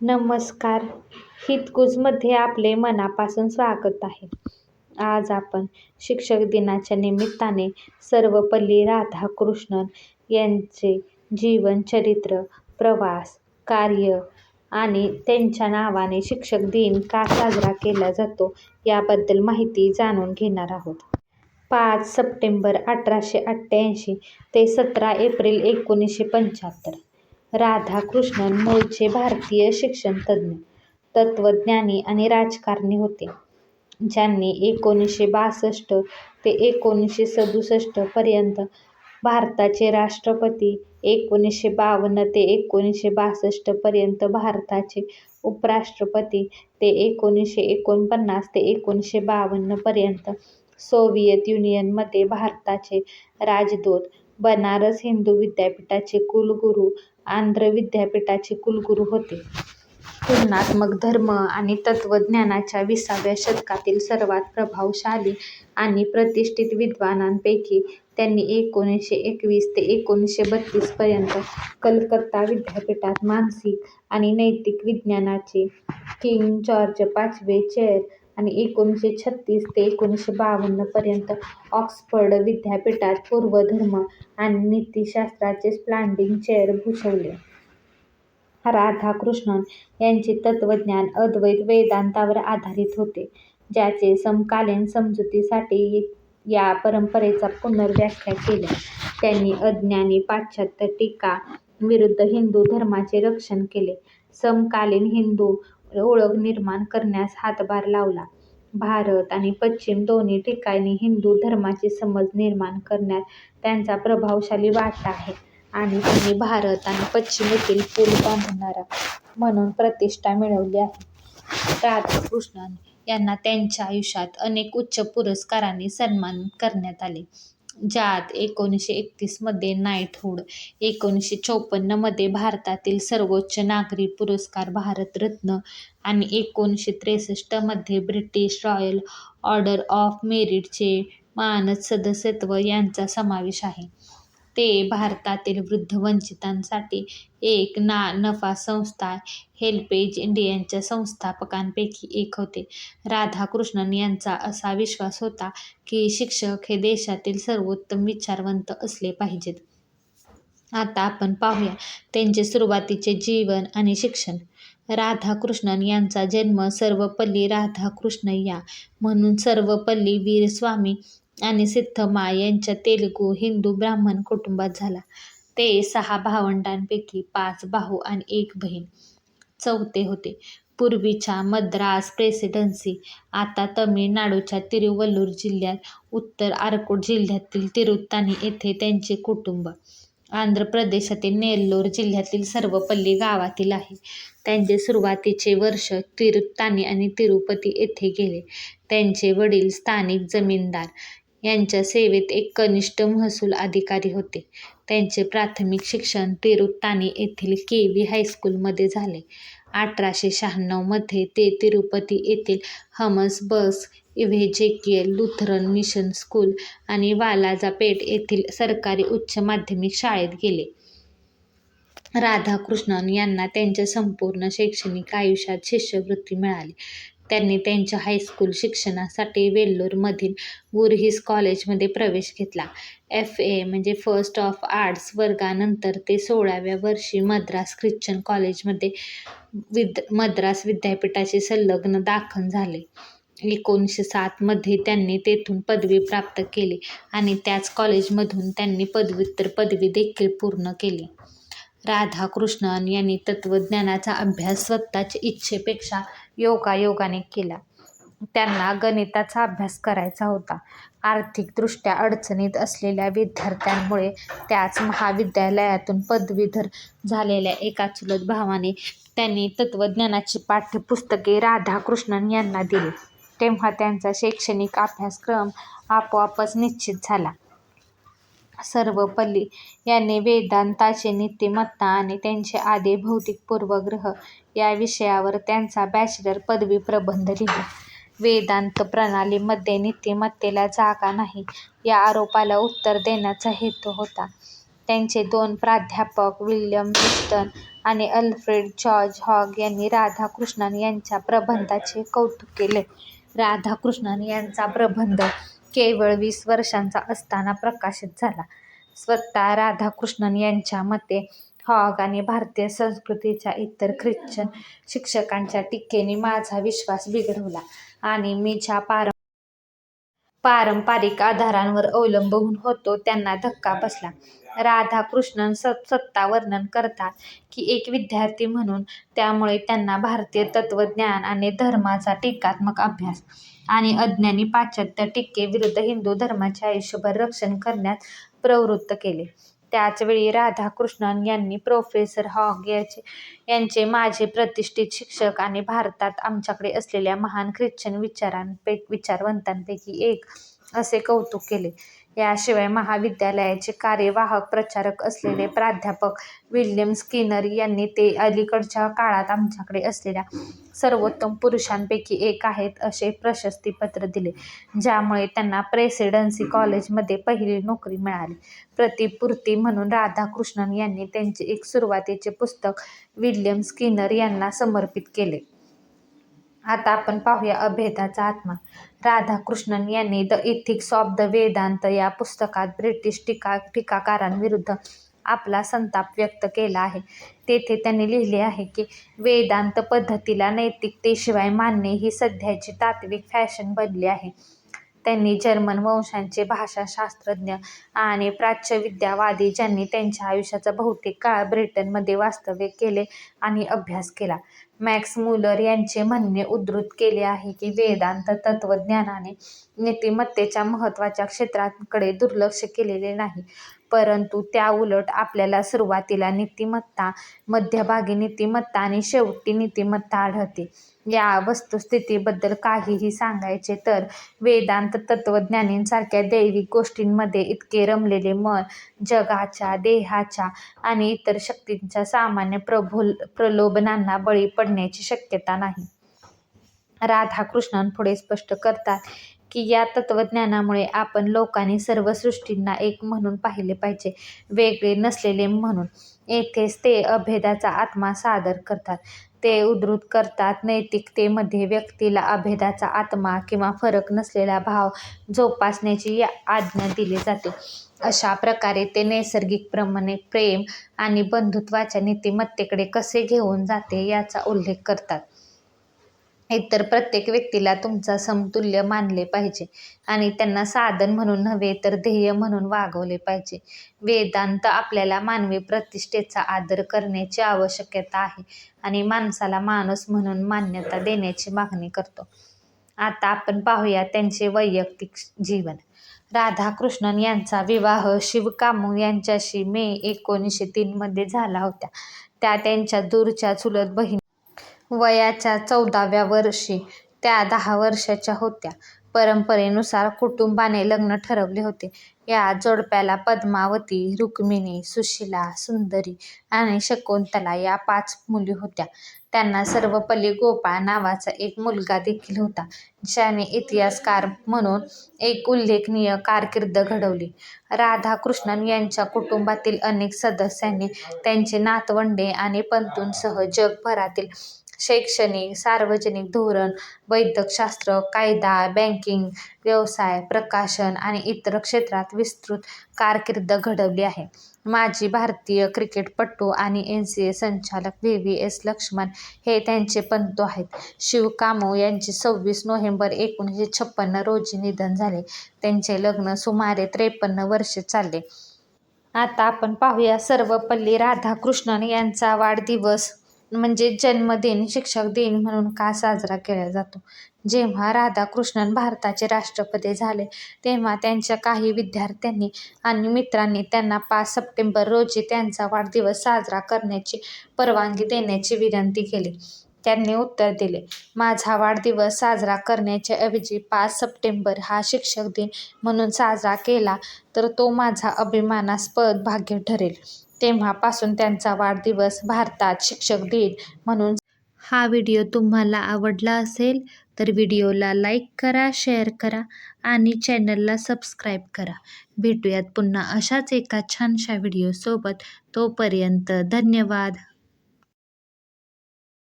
नमस्कार हितकुजमध्ये आपले मनापासून स्वागत आहे. आज आपण शिक्षक दिनाच्या निमित्ताने सर्वपल्ली राधाकृष्णन यांचे जीवन चरित्र, प्रवास, कार्य आणि त्यांच्या नावाने शिक्षक दिन का साजरा केला जातो याबद्दल माहिती जाणून घेणार आहोत. पाच सप्टेंबर अठराशे अठ्ठ्याऐंशी ते सतरा एप्रिल एकोणीसशे पंच्याहत्तर. राधाकृष्णन मूळचे भारतीय शिक्षणतज्ज्ञ, तत्त्वज्ञानी आणि राजकारणी होते, ज्यांनी एकोणीसशे बासष्ट ते एकोणीसशे सदुसष्ट पर्यंत भारताचे राष्ट्रपती, एकोणीसशे बावन्न ते एकोणीसशे बासष्ट पर्यंत भारताचे उपराष्ट्रपती ते एकोणीसशे एकोणपन्नास ते एकोणीसशे बावन्न पर्यंत सोव्हिएत युनियनमध्ये भारताचे राजदूत, बनारस हिंदू विद्यापीठाचे कुलगुरू, आंध्र विद्यापीठाचे कुलगुरू होते. तुलनात्मक धर्म आणि तत्त्वज्ञानाच्या विसाव्या शतकातील सर्वात प्रभावशाली आणि प्रतिष्ठित विद्वानांपैकी त्यांनी एकोणीसशे एकवीस ते एकोणीसशे बत्तीस पर्यंत कलकत्ता विद्यापीठात मानसिक आणि नैतिक विज्ञानाचे किंग जॉर्ज पाचवे चेअर आणि एकोणीसशे छत्तीस ते एकोणीसशे बावन्न पर्यंत ऑक्सफर्ड विद्यापीठात पूर्वधर्म आणि नीतिशास्त्राचे स्टँडिंग चेअर भूषवले. राधाकृष्णन यांचे तत्त्वज्ञान अद्वैत वेदांतावर आधारित होते, ज्याचे समकालीन समजुतीसाठी या परंपरेचा पुनर्व्याख्या केल्या. त्यांनी अज्ञानी पाश्चात्य टीका विरुद्ध हिंदू धर्माचे रक्षण केले, समकालीन हिंदू ओळख निर्माण करण्यास हातभार लावला. भारत आणि पश्चिम दोन्ही ठिकाणी हिंदू धर्माची समज निर्माण करण्यात त्यांचा प्रभावशाली वाटा आहे आणि त्यांनी भारत आणि पश्चिमेतील पूल बांधणारा म्हणून प्रतिष्ठा मिळवली आहे. राधाकृष्णन यांना त्यांच्या आयुष्यात अनेक उच्च पुरस्कारांनी सन्मानित करण्यात आले, ज्यात एकोणीसशे एकतीसमध्ये नाईटहूड एकोणीसशे चौपन्नमध्ये भारतातील सर्वोच्च नागरी पुरस्कार भारतरत्न आणि एकोणीसशे त्रेसष्टमध्ये ब्रिटिश रॉयल ऑर्डर ऑफ मेरिटचे मानद सदस्यत्व यांचा समावेश आहे. ते भारतातील वृद्ध-वंचितांसाठी एक ना-नफा संस्था हेल्पेज इंडियाच्या संस्थापकांपैकी एक होते. राधाकृष्णन यांचा असा विश्वास होता की शिक्षक हे देशातील सर्वोत्तम विचारवंत असले पाहिजेत. आता आपण पाहूया त्यांचे सुरुवातीचे जीवन आणि शिक्षण. राधाकृष्णन यांचा जन्म सर्वपल्ली राधाकृष्ण या म्हणून सर्वपल्ली वीरस्वामी आणि सिद्धम्मा यांच्या तेलुगू हिंदू ब्राह्मण कुटुंबात झाला. ते सहा भावंडांपैकी पाच भाऊ आणि एक बहीण, चौथे होते. पूर्वीच्या मद्रास प्रेसिडेन्सी, आता तमिळनाडूच्या तिरुवल्लूर जिल्ह्यात, उत्तर आरकोट जिल्ह्यातील तिरुत्तानी येथे त्यांचे कुटुंब, आंध्र प्रदेशातील नेल्लोर जिल्ह्यातील सर्वपल्ली गावातील आहे. त्यांचे सुरुवातीचे वर्ष तिरुत्तानी आणि तिरुपती येथे गेले. त्यांचे वडील स्थानिक जमीनदार यांच्या सेवेत एक कनिष्ठ महसूल अधिकारी होते. त्यांचे प्राथमिक शिक्षण तिरुत्तानी येथील के. व्ही. हायस्कूलमध्ये झाले. अठराशे शहाण्णवमध्ये ते तिरुपती येथील Hermannsburg evangelical Lutheran mission school आणि वालाजापेट येथील सरकारी उच्च माध्यमिक शाळेत गेले. राधाकृष्णन यांना त्यांच्या संपूर्ण शैक्षणिक आयुष्यात शिष्यवृत्ती मिळाली. त्यांनी त्यांच्या हायस्कूल शिक्षणासाठी वेल्लोरमधील व्हर्गीस कॉलेजमध्ये प्रवेश घेतला. एफ. ए. म्हणजे फर्स्ट ऑफ आर्ट्स वर्गानंतर ते सोळाव्या वर्षी मद्रास ख्रिश्चन कॉलेजमध्ये विद मद्रास विद्यापीठाचे संलग्न दाखल झाले. एकोणीसशे सातमध्ये त्यांनी तेथून पदवी प्राप्त केली आणि त्याच कॉलेजमधून त्यांनी पदव्युत्तर पदवी देखील पूर्ण केली. राधाकृष्णन यांनी तत्त्वज्ञानाचा अभ्यास स्वतःच्या इच्छेपेक्षा योगायोगाने केला. त्यांना गणिताचा अभ्यास करायचा होता. आर्थिकदृष्ट्या अडचणीत असलेल्या विद्यार्थ्यांमुळे त्याच महाविद्यालयातून पदवीधर झालेल्या एका चुलत भावाने त्यांनी तत्त्वज्ञानाची पाठ्यपुस्तके राधाकृष्णन यांना दिली. तेव्हा त्यांचा शैक्षणिक अभ्यासक्रम आपोआपच निश्चित झाला. सर्वपल्ली यांनी वेदांताचे नीतिमत्ता आणि त्यांचे आदी भौतिक पूर्वग्रह या विषयावर त्यांचा बॅचलर पदवी प्रबंध लिहिला. वेदांत प्रणालीमध्ये नीतिमत्तेला जागा नाही या आरोपाला उत्तर देण्याचा हेतू होता. त्यांचे दोन प्राध्यापक विल्यम विस्टन आणि अल्फ्रेड जॉर्ज हॉग यांनी राधाकृष्णन यांच्या प्रबंधाचे कौतुक केले. राधाकृष्णन यांचा प्रबंध केवळ वीस वर्षांचा असताना प्रकाशित झाला. स्वतः राधाकृष्णन यांच्या मते, हॉग आणि भारतीय संस्कृतीच्या इतर ख्रिश्चन शिक्षकांच्या टीकेने माझा विश्वास बिघडवला आणि मी ज्या पारंपरिक आधारांवर अवलंबून होतो त्यांना धक्का बसला. राधाकृष्णन सत्ता वर्णन करतात की एक विद्यार्थी म्हणून, त्यामुळे त्यांना भारतीय तत्त्वज्ञान आणि धर्माचा टीकात्मक अभ्यास आणि अज्ञानी पाश्चात्य टीकेविरुद्ध हिंदू धर्माचे आयुष्यभर रक्षण करण्यात प्रवृत्त केले. त्याचवेळी राधाकृष्णन यांनी प्रोफेसर हॉग याचे यांचे माझे प्रतिष्ठित शिक्षक आणि भारतात आमच्याकडे असलेल्या महान ख्रिश्चन विचारवंतांपैकी एक असे कौतुक केले. याशिवाय महाविद्यालयाचे कार्यवाहक प्रचारक असलेले प्राध्यापक विल्यम स्किनर यांनी ते अलीकडच्या काळात आमच्याकडे असलेल्या सर्वोत्तम पुरुषांपैकी एक आहेत असे प्रशस्तीपत्र दिले, ज्यामुळे त्यांना प्रेसिडेन्सी कॉलेजमध्ये पहिली नोकरी मिळाली. प्रतिपूर्ती म्हणून राधाकृष्णन यांनी त्यांचे एक सुरुवातीचे पुस्तक विल्यम स्किनर यांना समर्पित केले. आता आपण पाहूया अभेदाचा आत्मा. राधाकृष्णन यांनी the ethics of the Vedanta या पुस्तकात ब्रिटिश टीका टीकाकारांविरुद्ध आपला संताप व्यक्त केला आहे. तेथे त्यांनी लिहिले आहे की वेदांत पद्धतीला नैतिकतेशिवाय मानणे ही सध्याची तात्विक फॅशन बनली आहे. त्यांनी जर्मन वंशांचे भाषाशास्त्रज्ञ आणि प्राच्यविद्यावादी ज्यांनी त्यांच्या आयुष्याचा बहुतेक काळ ब्रिटनमध्ये वास्तव्य केले आणि अभ्यास केला, मॅक्स मुलर यांचे म्हणणे उद्धृत केले आहे की वेदांत तत्त्वज्ञानाने नीतिमत्तेच्या महत्त्वाच्या क्षेत्रांकडे दुर्लक्ष केलेले नाही, परंतु त्याउलट आपल्याला सुरुवातीला नीतिमत्ता, मध्यभागी नीतिमत्ता आणि शेवटी नीतिमत्ता आढळते. या वस्तुस्थितीबद्दल काहीही सांगायचे तर, वेदांत तत्त्वज्ञानींसारख्या दैविक गोष्टींमध्ये इतके रमलेले मन जगाच्या, देहाच्या आणि इतर शक्तींच्या सामान्य प्रलोभनांना बळी पडण्याची शक्यता नाही. राधाकृष्णन पुढे स्पष्ट करतात की या तत्त्वज्ञानामुळे आपण लोकांनी सर्व सृष्टींना एक म्हणून पाहिले पाहिजे, वेगळे नसलेले म्हणून. येथेच ते अभेदाचा आत्मा सादर करतात. ते उद्धृत करतात नैतिकतेमध्ये व्यक्तीला अभेदाचा आत्मा किंवा फरक नसलेला भाव जोपासण्याची आज्ञा दिली जाते. अशा प्रकारे ते नैसर्गिकप्रमाणे प्रेम आणि बंधुत्वाच्या नीतिमत्तेकडे कसे घेऊन जाते याचा उल्लेख करतात. इतर प्रत्येक व्यक्तीला तुमचा समतुल्य मानले पाहिजे आणि त्यांना साधन म्हणून नव्हे तर ध्येय म्हणून वागवले पाहिजे. वेदांत आपल्याला मानवी प्रतिष्ठेचा आदर करण्याची आवश्यकता आहे आणि माणसाला माणूस म्हणून मान्यता देण्याची मागणी करतो. आता आपण पाहूया त्यांचे वैयक्तिक जीवन. राधाकृष्णन यांचा विवाह शिवकामू यांच्याशी मे एकोणीसशे तीन मध्ये झाला होता. त्या त्यांच्या दूरच्या चुलत बहिणी वयाच्या चौदाव्या वर्षी त्या दहा वर्षांच्या होत्या. परंपरेनुसार कुटुंबाने लग्न ठरवले होते. या जोडप्याला पद्मावती, रुक्मिणी, सुशीला, सुंदरी आणि शकुंतला या पाच मुली होत्या. त्यांना सर्वपल्ली गोपाळ नावाचा एक मुलगा देखील होता, ज्याने इतिहासकार म्हणून एक उल्लेखनीय कारकीर्द घडवली. राधाकृष्णन यांच्या कुटुंबातील अनेक सदस्यांनी त्यांचे नातवंडे आणि पणतूंसह जगभरातील शैक्षणिक, सार्वजनिक धोरण, वैद्यकशास्त्र, कायदा, बँकिंग, व्यवसाय, प्रकाशन आणि इतर क्षेत्रात विस्तृत कारकीर्द घडवली आहे. माजी भारतीय क्रिकेटपटू आणि एनसीए संचालक व्ही. व्ही. एस. लक्ष्मण हे त्यांचे पंतू आहेत. शिवकामो यांचे सव्वीस नोव्हेंबर एकोणीसशे छप्पन्न रोजी निधन झाले. त्यांचे लग्न सुमारे त्रेपन्न वर्षे चालले. आता आपण पाहूया सर्वपल्ली राधाकृष्णन यांचा वाढदिवस म्हणजे जन्मदिन शिक्षक दिन म्हणून का साजरा केला जातो? जेव्हा राधाकृष्णन भारताचे राष्ट्रपती झाले तेव्हा त्यांच्या काही विद्यार्थ्यांनी आणि मित्रांनी त्यांना पाच सप्टेंबर रोजी त्यांचा वाढदिवस साजरा करण्याची परवानगी देण्याची विनंती केली. त्यांनी उत्तर दिले, माझा वाढदिवस साजरा करण्याच्या ऐवजी पाच सप्टेंबर हा शिक्षक दिन म्हणून साजरा केला तर तो माझा अभिमानास्पद भाग्य ठरेल. तेव्हापासून त्यांचा वाढदिवस भारतात शिक्षक दिन म्हणून हा व्हिडिओ तुम्हाला आवडला असेल तर व्हिडिओला लाईक करा शेअर करा आणि चॅनलला सबस्क्राईब करा. भेटूयात पुन्हा अशाच एका छानशा व्हिडिओसोबत. तोपर्यंत धन्यवाद.